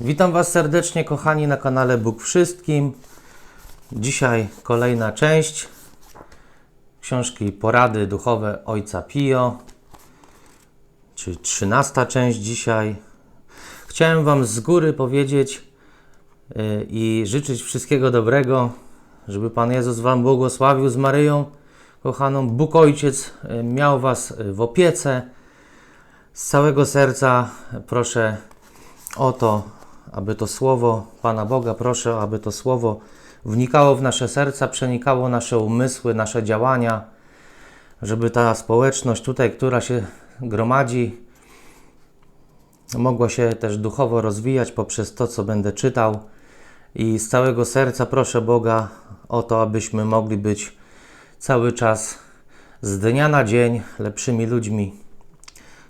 Witam Was serdecznie, kochani, na kanale Bóg Wszystkim. Dzisiaj kolejna część książki Porady Duchowe Ojca Pio, czy trzynasta część dzisiaj. Chciałem Wam z góry powiedzieć yy, i życzyć wszystkiego dobrego, żeby Pan Jezus Wam błogosławił z Maryją, kochaną. Bóg Ojciec yy, miał Was yy, w opiece. Z całego serca proszę o to, aby to słowo Pana Boga, proszę, aby to słowo wnikało w nasze serca, przenikało nasze umysły, nasze działania, żeby ta społeczność tutaj, która się gromadzi, mogła się też duchowo rozwijać poprzez to, co będę czytał. I z całego serca proszę Boga o to, abyśmy mogli być cały czas z dnia na dzień lepszymi ludźmi,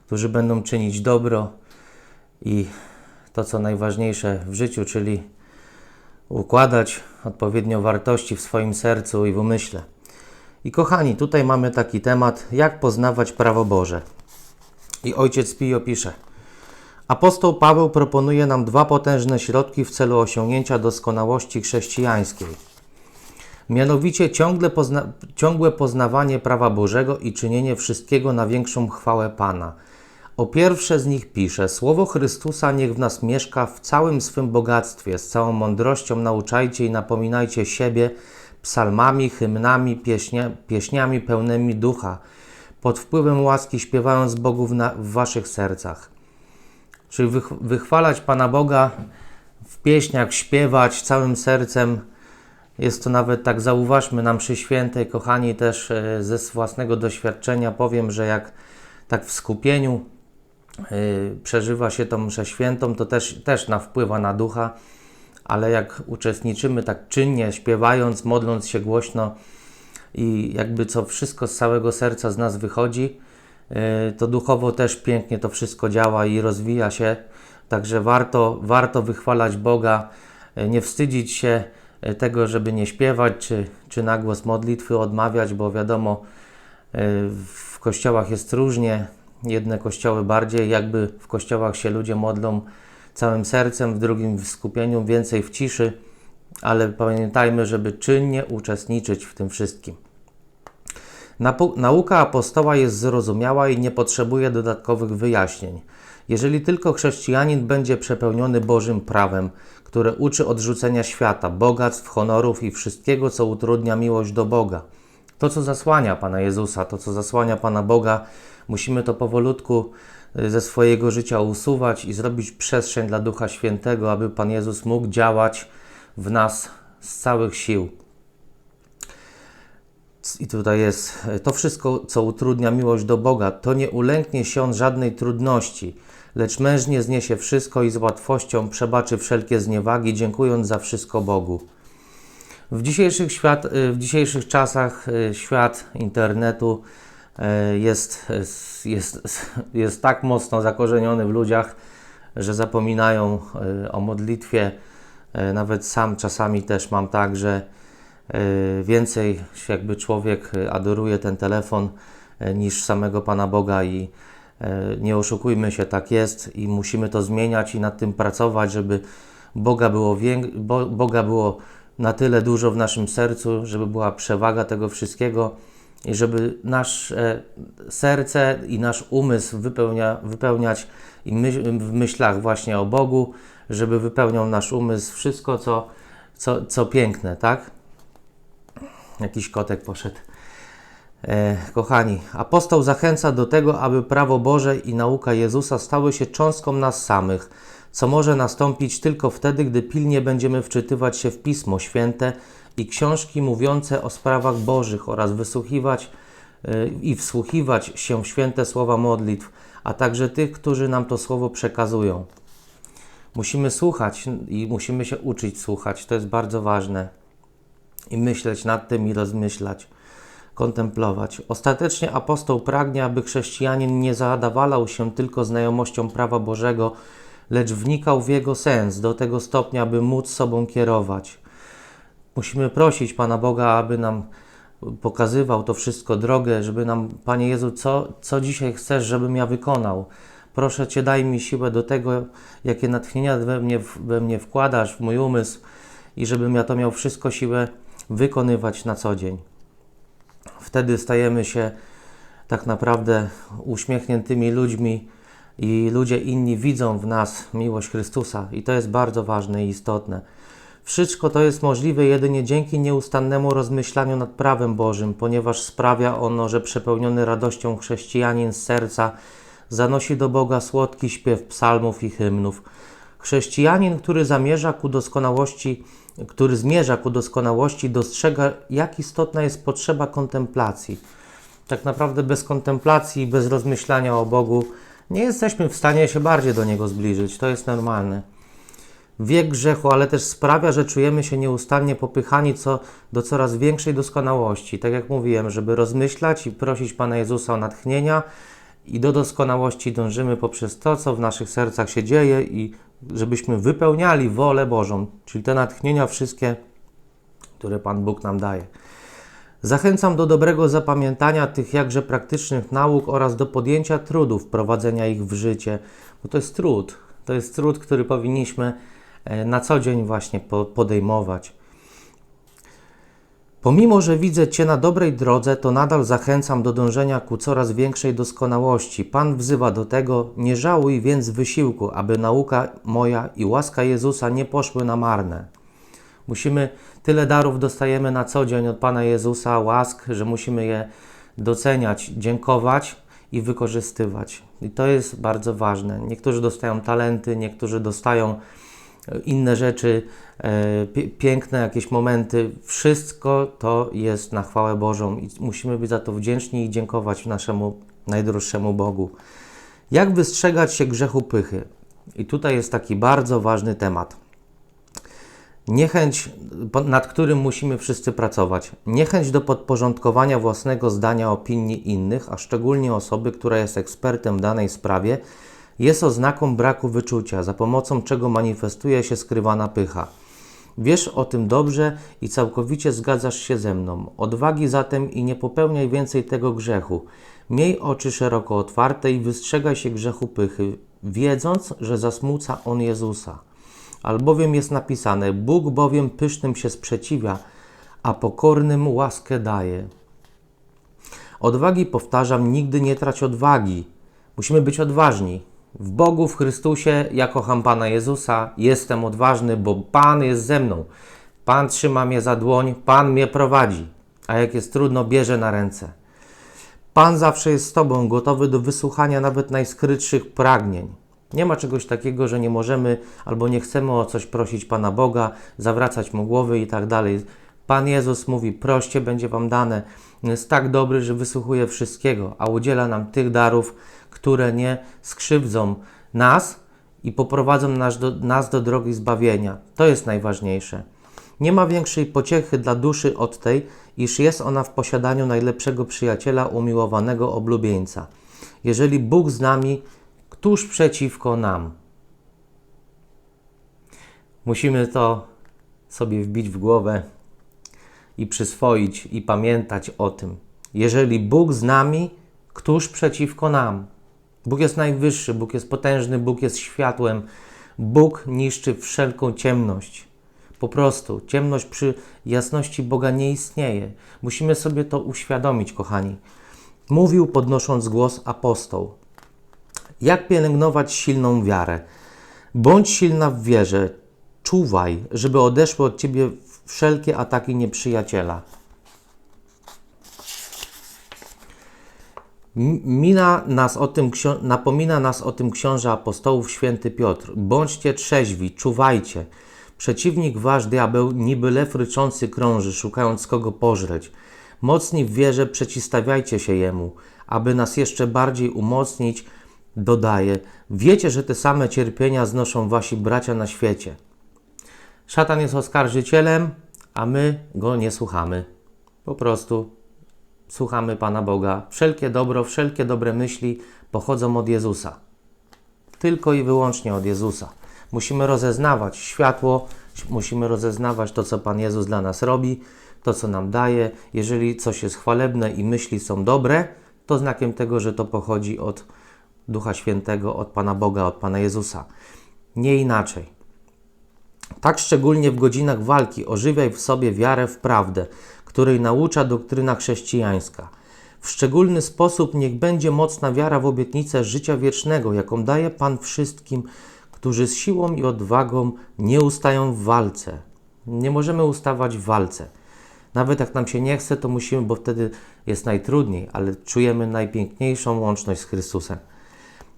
którzy będą czynić dobro i to, co najważniejsze w życiu, czyli układać odpowiednio wartości w swoim sercu i w umyśle. I kochani, tutaj mamy taki temat, jak poznawać prawo Boże. I ojciec Pio pisze: Apostoł Paweł proponuje nam dwa potężne środki w celu osiągnięcia doskonałości chrześcijańskiej. Mianowicie ciągle pozna ciągłe poznawanie prawa Bożego i czynienie wszystkiego na większą chwałę Pana. O pierwsze z nich pisze: Słowo Chrystusa niech w nas mieszka w całym swym bogactwie, z całą mądrością nauczajcie i napominajcie siebie psalmami, hymnami, pieśnia, pieśniami pełnymi ducha, pod wpływem łaski śpiewając Bogu w, na, w waszych sercach. Czyli wych, wychwalać Pana Boga w pieśniach, śpiewać całym sercem. Jest to nawet tak, zauważmy nam przy świętej, kochani, też e, ze własnego doświadczenia powiem, że jak tak w skupieniu przeżywa się tą mszę świętą, to też, też na wpływa na ducha, ale jak uczestniczymy tak czynnie, śpiewając, modląc się głośno i jakby co wszystko z całego serca z nas wychodzi, yy, to duchowo też pięknie to wszystko działa i rozwija się. Także warto, warto wychwalać Boga, yy, nie wstydzić się tego, żeby nie śpiewać, czy, czy na głos modlitwy odmawiać, bo wiadomo, w kościołach jest różnie, jedne kościoły bardziej, jakby w kościołach się ludzie modlą całym sercem, w drugim w skupieniu, więcej w ciszy, ale pamiętajmy, żeby czynnie uczestniczyć w tym wszystkim. Nauka apostoła jest zrozumiała i nie potrzebuje dodatkowych wyjaśnień. Jeżeli tylko chrześcijanin będzie przepełniony Bożym prawem, które uczy odrzucenia świata, bogactw, honorów i wszystkiego, co utrudnia miłość do Boga, to, co zasłania Pana Jezusa, to, co zasłania Pana Boga, musimy to powolutku ze swojego życia usuwać i zrobić przestrzeń dla Ducha Świętego, aby Pan Jezus mógł działać w nas z całych sił. I tutaj jest to wszystko, co utrudnia miłość do Boga, to nie ulęknie się on żadnej trudności, lecz mężnie zniesie wszystko i z łatwością przebaczy wszelkie zniewagi, dziękując za wszystko Bogu. W dzisiejszych, świat, w dzisiejszych czasach świat internetu jest, jest, jest tak mocno zakorzeniony w ludziach, że zapominają o modlitwie. Nawet sam czasami też mam tak, że więcej jakby człowiek adoruje ten telefon niż samego Pana Boga i nie oszukujmy się, tak jest i musimy to zmieniać i nad tym pracować, żeby Boga było, Boga było na tyle dużo w naszym sercu, żeby była przewaga tego wszystkiego i żeby nasze serce i nasz umysł wypełnia, wypełniać i w myślach właśnie o Bogu, żeby wypełniał nasz umysł wszystko, co, co, co piękne, tak? Jakiś kotek poszedł. E, kochani, apostoł zachęca do tego, aby prawo Boże i nauka Jezusa stały się cząstką nas samych, co może nastąpić tylko wtedy, gdy pilnie będziemy wczytywać się w Pismo Święte i książki mówiące o sprawach Bożych oraz wysłuchiwać yy, i wsłuchiwać się w święte słowa modlitw, a także tych, którzy nam to słowo przekazują. Musimy słuchać i musimy się uczyć słuchać, to jest bardzo ważne. I myśleć nad tym i rozmyślać, kontemplować. Ostatecznie apostoł pragnie, aby chrześcijanin nie zadawalał się tylko znajomością prawa Bożego, lecz wnikał w jego sens do tego stopnia, by móc sobą kierować. Musimy prosić Pana Boga, aby nam pokazywał to wszystko drogę, żeby nam, Panie Jezu, co, co dzisiaj chcesz, żebym ja wykonał. Proszę Cię, daj mi siłę do tego, jakie natchnienia we mnie, we mnie wkładasz, w mój umysł i żebym ja to miał wszystko siłę wykonywać na co dzień. Wtedy stajemy się tak naprawdę uśmiechniętymi ludźmi i ludzie inni widzą w nas miłość Chrystusa i to jest bardzo ważne i istotne. Wszystko to jest możliwe jedynie dzięki nieustannemu rozmyślaniu nad prawem Bożym, ponieważ sprawia ono, że przepełniony radością chrześcijanin z serca zanosi do Boga słodki śpiew psalmów i hymnów. Chrześcijanin, który zamierza ku doskonałości, który zmierza ku doskonałości, dostrzega, jak istotna jest potrzeba kontemplacji. Tak naprawdę bez kontemplacji, bez rozmyślania o Bogu, nie jesteśmy w stanie się bardziej do Niego zbliżyć. To jest normalne. Wiek grzechu, ale też sprawia, że czujemy się nieustannie popychani co, do coraz większej doskonałości. Tak jak mówiłem, żeby rozmyślać i prosić Pana Jezusa o natchnienia i do doskonałości dążymy poprzez to, co w naszych sercach się dzieje i żebyśmy wypełniali wolę Bożą, czyli te natchnienia wszystkie, które Pan Bóg nam daje. Zachęcam do dobrego zapamiętania tych jakże praktycznych nauk oraz do podjęcia trudu wprowadzenia ich w życie, bo to jest trud. To jest trud, który powinniśmy na co dzień właśnie podejmować. Pomimo, że widzę Cię na dobrej drodze, to nadal zachęcam do dążenia ku coraz większej doskonałości. Pan wzywa do tego, nie żałuj więc wysiłku, aby nauka moja i łaska Jezusa nie poszły na marne. Musimy, tyle darów dostajemy na co dzień od Pana Jezusa, łask, że musimy je doceniać, dziękować i wykorzystywać. I to jest bardzo ważne. Niektórzy dostają talenty, niektórzy dostają inne rzeczy, e, piękne jakieś momenty. Wszystko to jest na chwałę Bożą i musimy być za to wdzięczni i dziękować naszemu najdroższemu Bogu. Jak wystrzegać się grzechu pychy? I tutaj jest taki bardzo ważny temat. Niechęć, nad którym musimy wszyscy pracować. Niechęć do podporządkowania własnego zdania opinii innych, a szczególnie osoby, która jest ekspertem w danej sprawie, jest oznaką braku wyczucia, za pomocą czego manifestuje się skrywana pycha. Wiesz o tym dobrze i całkowicie zgadzasz się ze mną. Odwagi zatem i nie popełniaj więcej tego grzechu. Miej oczy szeroko otwarte i wystrzegaj się grzechu pychy, wiedząc, że zasmuca on Jezusa. Albowiem jest napisane: Bóg bowiem pysznym się sprzeciwia, a pokornym łaskę daje. Odwagi powtarzam, nigdy nie trać odwagi. Musimy być odważni. W Bogu, w Chrystusie, ja kocham Pana Jezusa, jestem odważny, bo Pan jest ze mną. Pan trzyma mnie za dłoń, Pan mnie prowadzi, a jak jest trudno, bierze na ręce. Pan zawsze jest z Tobą, gotowy do wysłuchania nawet najskrytszych pragnień. Nie ma czegoś takiego, że nie możemy albo nie chcemy o coś prosić Pana Boga, zawracać Mu głowy i tak dalej. Pan Jezus mówi: proście, będzie Wam dane. Jest tak dobry, że wysłuchuje wszystkiego, a udziela nam tych darów, które nie skrzywdzą nas i poprowadzą nas do, nas do drogi zbawienia. To jest najważniejsze. Nie ma większej pociechy dla duszy od tej, iż jest ona w posiadaniu najlepszego przyjaciela, umiłowanego oblubieńca. Jeżeli Bóg z nami, któż przeciwko nam? Musimy to sobie wbić w głowę i przyswoić i pamiętać o tym. Jeżeli Bóg z nami, któż przeciwko nam? Bóg jest najwyższy, Bóg jest potężny, Bóg jest światłem. Bóg niszczy wszelką ciemność. Po prostu ciemność przy jasności Boga nie istnieje. Musimy sobie to uświadomić, kochani. Mówił podnosząc głos apostoł. Jak pielęgnować silną wiarę? Bądź silna w wierze, czuwaj, żeby odeszły od ciebie wszelkie ataki nieprzyjaciela. Mina nas o tym, napomina nas o tym książę apostołów święty Piotr. Bądźcie trzeźwi, czuwajcie. Przeciwnik wasz diabeł niby lew ryczący krąży, szukając kogo pożreć. Mocni w wierze przeciwstawiajcie się jemu, aby nas jeszcze bardziej umocnić, dodaje. Wiecie, że te same cierpienia znoszą wasi bracia na świecie. Szatan jest oskarżycielem, a my go nie słuchamy. Po prostu słuchamy Pana Boga. Wszelkie dobro, wszelkie dobre myśli pochodzą od Jezusa. Tylko i wyłącznie od Jezusa. Musimy rozeznawać światło, musimy rozeznawać to, co Pan Jezus dla nas robi, to, co nam daje. Jeżeli coś jest chwalebne i myśli są dobre, to znakiem tego, że to pochodzi od Ducha Świętego od Pana Boga, od Pana Jezusa. Nie inaczej. Tak szczególnie w godzinach walki ożywiaj w sobie wiarę w prawdę, której naucza doktryna chrześcijańska. W szczególny sposób niech będzie mocna wiara w obietnicę życia wiecznego, jaką daje Pan wszystkim, którzy z siłą i odwagą nie ustają w walce. Nie możemy ustawać w walce. Nawet jak nam się nie chce, to musimy, bo wtedy jest najtrudniej, ale czujemy najpiękniejszą łączność z Chrystusem.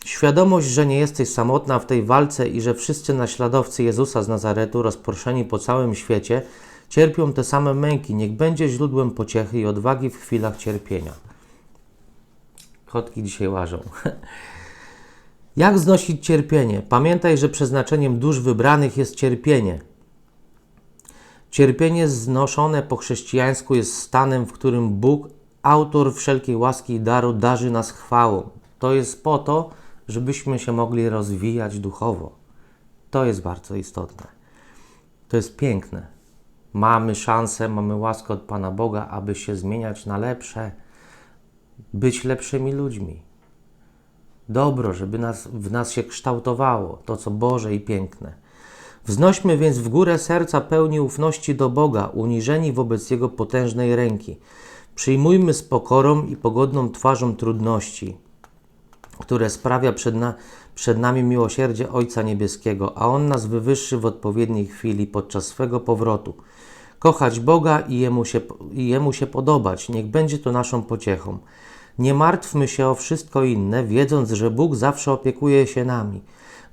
Świadomość, że nie jesteś samotna w tej walce i że wszyscy naśladowcy Jezusa z Nazaretu, rozproszeni po całym świecie, cierpią te same męki, niech będzie źródłem pociechy i odwagi w chwilach cierpienia. Kotki dzisiaj łażą. Jak znosić cierpienie? Pamiętaj, że przeznaczeniem dusz wybranych jest cierpienie. Cierpienie znoszone po chrześcijańsku jest stanem, w którym Bóg, autor wszelkiej łaski i daru, darzy nas chwałą. To jest po to, żebyśmy się mogli rozwijać duchowo. To jest bardzo istotne. To jest piękne. Mamy szansę, mamy łaskę od Pana Boga, aby się zmieniać na lepsze, być lepszymi ludźmi. Dobro, żeby nas, w nas się kształtowało to, co Boże i piękne. Wznośmy więc w górę serca pełni ufności do Boga, uniżeni wobec Jego potężnej ręki. Przyjmujmy z pokorą i pogodną twarzą trudności, które sprawia przed, na, przed nami miłosierdzie Ojca Niebieskiego, a On nas wywyższy w odpowiedniej chwili podczas swego powrotu. Kochać Boga i Jemu się, i Jemu się podobać, niech będzie to naszą pociechą. Nie martwmy się o wszystko inne, wiedząc, że Bóg zawsze opiekuje się nami,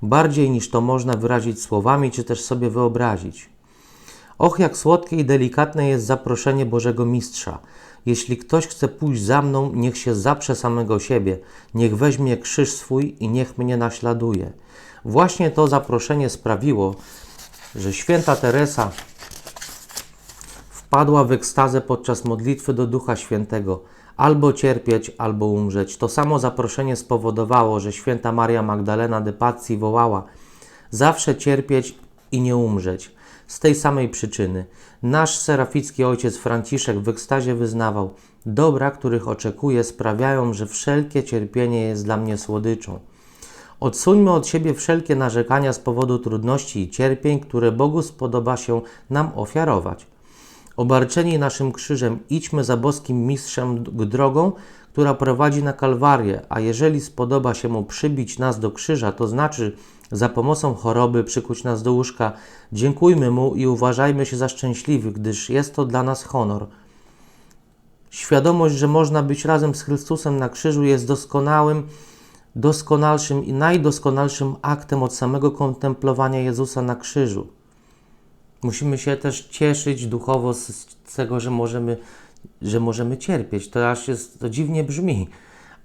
bardziej niż to można wyrazić słowami czy też sobie wyobrazić. Och, jak słodkie i delikatne jest zaproszenie Bożego Mistrza. Jeśli ktoś chce pójść za mną, niech się zaprze samego siebie, niech weźmie krzyż swój i niech mnie naśladuje. Właśnie to zaproszenie sprawiło, że święta Teresa wpadła w ekstazę podczas modlitwy do Ducha Świętego. Albo cierpieć, albo umrzeć. To samo zaproszenie spowodowało, że święta Maria Magdalena de Pazzi wołała zawsze cierpieć i nie umrzeć. Z tej samej przyczyny nasz seraficki ojciec Franciszek w ekstazie wyznawał dobra, których oczekuję, sprawiają, że wszelkie cierpienie jest dla mnie słodyczą. Odsuńmy od siebie wszelkie narzekania z powodu trudności i cierpień, które Bogu spodoba się nam ofiarować. Obarczeni naszym krzyżem, idźmy za boskim mistrzem drogą, która prowadzi na Kalwarię, a jeżeli spodoba się mu przybić nas do krzyża, to znaczy za pomocą choroby przykuć nas do łóżka, dziękujmy mu i uważajmy się za szczęśliwych, gdyż jest to dla nas honor. Świadomość, że można być razem z Chrystusem na krzyżu jest doskonałym, doskonalszym i najdoskonalszym aktem od samego kontemplowania Jezusa na krzyżu. Musimy się też cieszyć duchowo z, z tego, że możemy, że możemy cierpieć. To aż jest, to dziwnie brzmi,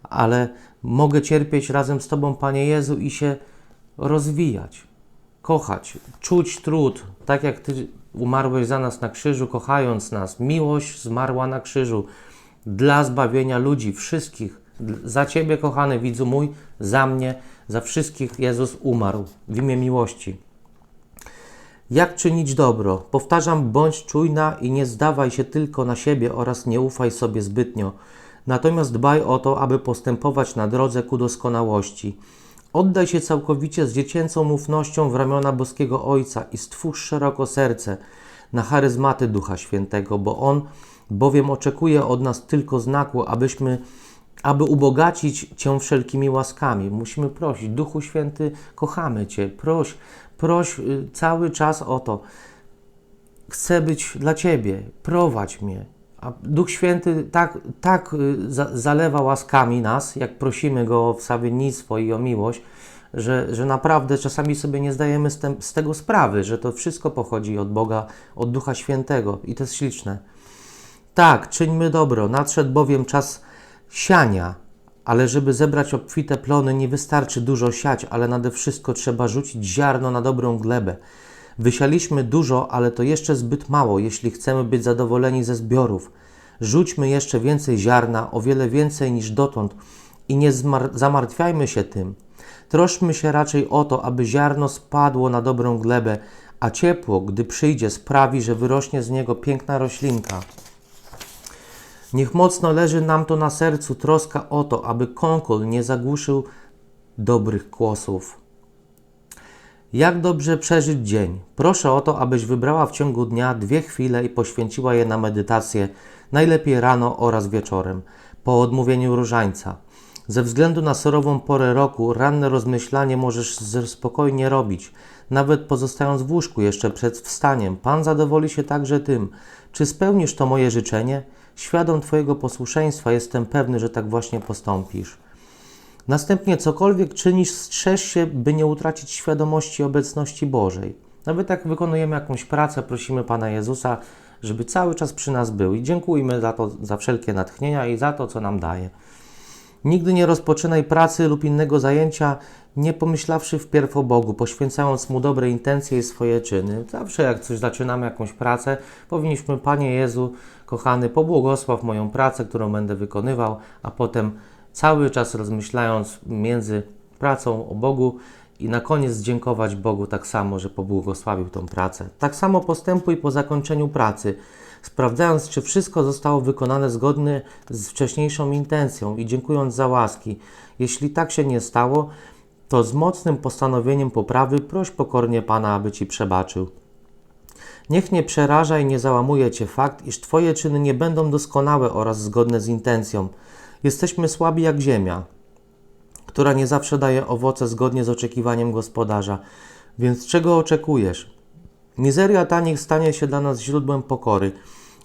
ale mogę cierpieć razem z Tobą, Panie Jezu, i się rozwijać, kochać, czuć trud, tak jak Ty umarłeś za nas na krzyżu, kochając nas. Miłość zmarła na krzyżu dla zbawienia ludzi, wszystkich. Za Ciebie, kochany widzu mój, za mnie, za wszystkich Jezus umarł w imię miłości. Jak czynić dobro? Powtarzam, bądź czujna i nie zdawaj się tylko na siebie oraz nie ufaj sobie zbytnio. Natomiast dbaj o to, aby postępować na drodze ku doskonałości. Oddaj się całkowicie z dziecięcą ufnością w ramiona boskiego Ojca i stwórz szeroko serce na charyzmaty Ducha Świętego, bo On bowiem oczekuje od nas tylko znaku, abyśmy aby ubogacić Cię wszelkimi łaskami. Musimy prosić, Duchu Święty, kochamy Cię, proś, proś y, cały czas o to. Chcę być dla Ciebie, prowadź mnie. A Duch Święty tak, tak y, zalewa łaskami nas, jak prosimy Go o wstawiennictwo i o miłość, że, że naprawdę czasami sobie nie zdajemy z, z tego sprawy, że to wszystko pochodzi od Boga, od Ducha Świętego i to jest śliczne. Tak, czyńmy dobro, nadszedł bowiem czas siania, ale żeby zebrać obfite plony, nie wystarczy dużo siać, ale nade wszystko trzeba rzucić ziarno na dobrą glebę. Wysialiśmy dużo, ale to jeszcze zbyt mało, jeśli chcemy być zadowoleni ze zbiorów. Rzućmy jeszcze więcej ziarna, o wiele więcej niż dotąd, i nie zamartwiajmy się tym. Troszmy się raczej o to, aby ziarno spadło na dobrą glebę, a ciepło, gdy przyjdzie, sprawi, że wyrośnie z niego piękna roślinka. Niech mocno leży nam to na sercu troska o to, aby konkol nie zagłuszył dobrych kłosów. Jak dobrze przeżyć dzień? Proszę o to, abyś wybrała w ciągu dnia dwie chwile i poświęciła je na medytację, najlepiej rano oraz wieczorem, po odmówieniu różańca. Ze względu na surową porę roku, ranne rozmyślanie możesz spokojnie robić, nawet pozostając w łóżku jeszcze przed wstaniem. Pan zadowoli się także tym. Czy spełnisz to moje życzenie? Świadom Twojego posłuszeństwa jestem pewny, że tak właśnie postąpisz. Następnie cokolwiek czynisz, strzeż się, by nie utracić świadomości obecności Bożej. Nawet jak wykonujemy jakąś pracę, prosimy Pana Jezusa, żeby cały czas przy nas był i dziękujmy za to, za wszelkie natchnienia i za to, co nam daje. Nigdy nie rozpoczynaj pracy lub innego zajęcia, nie pomyślawszy wpierw o Bogu, poświęcając Mu dobre intencje i swoje czyny. Zawsze jak coś zaczynamy, jakąś pracę, powinniśmy, Panie Jezu, kochany, pobłogosław moją pracę, którą będę wykonywał, a potem cały czas rozmyślając między pracą o Bogu i na koniec dziękować Bogu tak samo, że pobłogosławił tą pracę. Tak samo postępuj po zakończeniu pracy, sprawdzając, czy wszystko zostało wykonane zgodnie z wcześniejszą intencją i dziękując za łaski. Jeśli tak się nie stało, to z mocnym postanowieniem poprawy proś pokornie Pana, aby Ci przebaczył. Niech nie przeraża i nie załamuje Cię fakt, iż Twoje czyny nie będą doskonałe oraz zgodne z intencją. Jesteśmy słabi jak ziemia, która nie zawsze daje owoce zgodnie z oczekiwaniem gospodarza. Więc czego oczekujesz? Mizeria tanich stanie się dla nas źródłem pokory.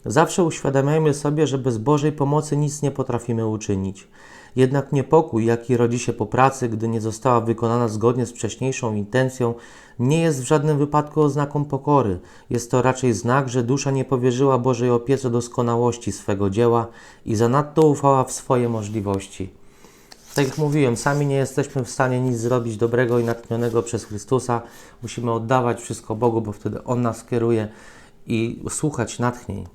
Zawsze uświadamiajmy sobie, że bez Bożej pomocy nic nie potrafimy uczynić. Jednak niepokój, jaki rodzi się po pracy, gdy nie została wykonana zgodnie z wcześniejszą intencją, nie jest w żadnym wypadku oznaką pokory. Jest to raczej znak, że dusza nie powierzyła Bożej opiece doskonałości swego dzieła i zanadto ufała w swoje możliwości. Tak jak mówiłem, sami nie jesteśmy w stanie nic zrobić dobrego i natchnionego przez Chrystusa. Musimy oddawać wszystko Bogu, bo wtedy On nas kieruje i słuchać natchnień.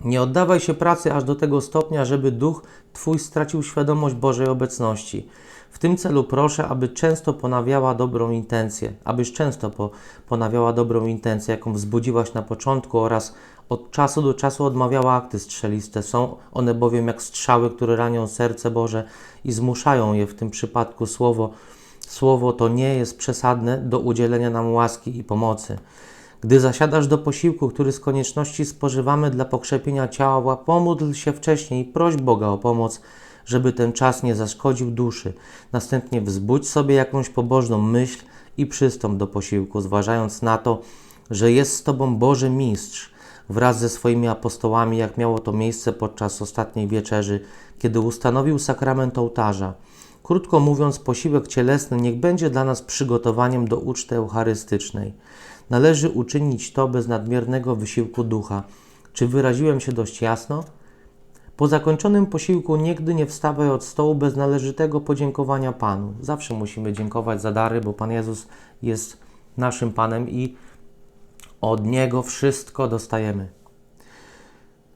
Nie oddawaj się pracy aż do tego stopnia, żeby duch Twój stracił świadomość Bożej obecności. W tym celu proszę, aby często ponawiała dobrą intencję, abyś często po, ponawiała dobrą intencję, jaką wzbudziłaś na początku oraz od czasu do czasu odmawiała akty strzeliste. Są one bowiem jak strzały, które ranią serce Boże i zmuszają je w tym przypadku słowo. Słowo to nie jest przesadne do udzielenia nam łaski i pomocy. Gdy zasiadasz do posiłku, który z konieczności spożywamy dla pokrzepienia ciała, pomódl się wcześniej i proś Boga o pomoc, żeby ten czas nie zaszkodził duszy. Następnie wzbudź sobie jakąś pobożną myśl i przystąp do posiłku, zważając na to, że jest z Tobą Boży Mistrz wraz ze swoimi apostołami, jak miało to miejsce podczas ostatniej wieczerzy, kiedy ustanowił sakrament ołtarza. Krótko mówiąc, posiłek cielesny niech będzie dla nas przygotowaniem do uczty eucharystycznej. Należy uczynić to bez nadmiernego wysiłku ducha. Czy wyraziłem się dość jasno? Po zakończonym posiłku nigdy nie wstawaj od stołu bez należytego podziękowania Panu. Zawsze musimy dziękować za dary, bo Pan Jezus jest naszym Panem i od Niego wszystko dostajemy.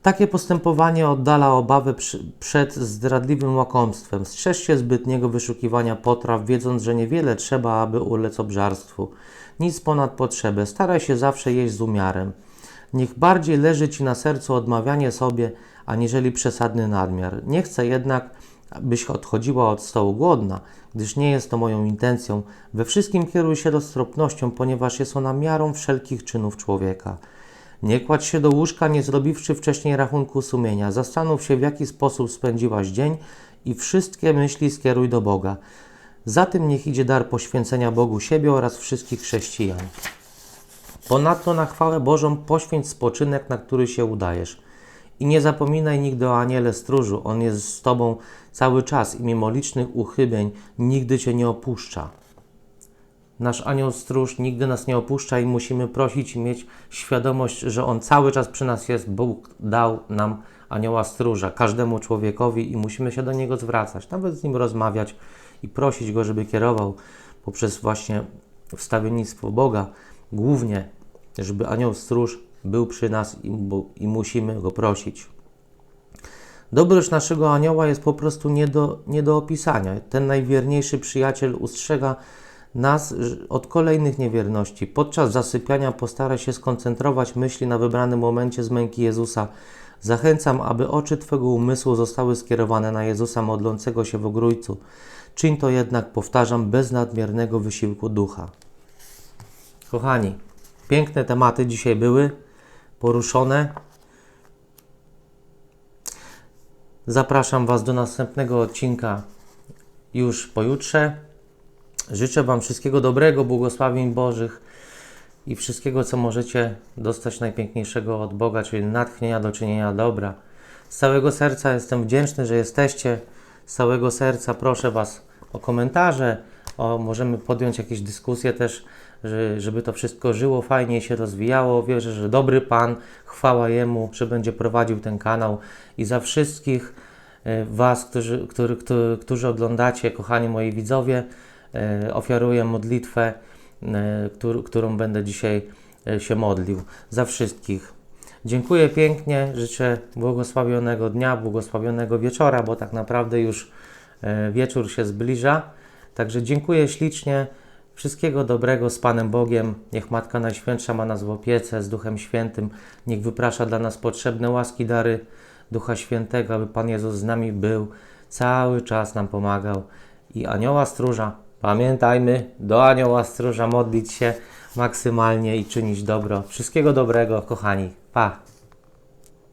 Takie postępowanie oddala obawy przed zdradliwym łakomstwem. Strzeż się zbytniego wyszukiwania potraw, wiedząc, że niewiele trzeba, aby ulec obżarstwu. Nic ponad potrzebę. Staraj się zawsze jeść z umiarem. Niech bardziej leży Ci na sercu odmawianie sobie, aniżeli przesadny nadmiar. Nie chcę jednak, byś odchodziła od stołu głodna, gdyż nie jest to moją intencją. We wszystkim kieruj się roztropnością, ponieważ jest ona miarą wszelkich czynów człowieka. Nie kładź się do łóżka, nie zrobiwszy wcześniej rachunku sumienia. Zastanów się, w jaki sposób spędziłaś dzień i wszystkie myśli skieruj do Boga. Za tym niech idzie dar poświęcenia Bogu siebie oraz wszystkich chrześcijan. Ponadto na chwałę Bożą poświęć spoczynek, na który się udajesz. I nie zapominaj nigdy o aniele stróżu, on jest z Tobą cały czas i mimo licznych uchybień nigdy Cię nie opuszcza. Nasz anioł stróż nigdy nas nie opuszcza i musimy prosić i mieć świadomość, że on cały czas przy nas jest. Bóg dał nam anioła stróża, każdemu człowiekowi i musimy się do niego zwracać, nawet z nim rozmawiać i prosić go, żeby kierował poprzez właśnie wstawiennictwo Boga, głównie, żeby anioł stróż był przy nas i, i musimy go prosić. Dobroć naszego anioła jest po prostu nie do, nie do opisania. Ten najwierniejszy przyjaciel ustrzega nas od kolejnych niewierności. Podczas zasypiania postaraj się skoncentrować myśli na wybranym momencie z męki Jezusa. Zachęcam, aby oczy Twego umysłu zostały skierowane na Jezusa modlącego się w ogrójcu. Czyń to jednak, powtarzam, bez nadmiernego wysiłku ducha. Kochani, piękne tematy dzisiaj były poruszone. Zapraszam Was do następnego odcinka już pojutrze. Życzę Wam wszystkiego dobrego, błogosławień Bożych i wszystkiego, co możecie dostać najpiękniejszego od Boga, czyli natchnienia do czynienia dobra. Z całego serca jestem wdzięczny, że jesteście. Z całego serca proszę Was o komentarze, o, możemy podjąć jakieś dyskusje też, że, żeby to wszystko żyło fajnie się rozwijało. Wierzę, że dobry Pan, chwała Jemu, że będzie prowadził ten kanał i za wszystkich e, Was, którzy, który, którzy, którzy oglądacie, kochani moi widzowie, e, ofiaruję modlitwę, e, któr, którą będę dzisiaj się modlił. Za wszystkich. Dziękuję pięknie, życzę błogosławionego dnia, błogosławionego wieczora, bo tak naprawdę już wieczór się zbliża. Także dziękuję ślicznie. Wszystkiego dobrego z Panem Bogiem. Niech Matka Najświętsza ma nas w opiece z Duchem Świętym. Niech wyprasza dla nas potrzebne łaski, dary Ducha Świętego, aby Pan Jezus z nami był, cały czas nam pomagał. I anioła stróża, pamiętajmy, do anioła stróża modlić się maksymalnie i czynić dobro. Wszystkiego dobrego, kochani. Pa!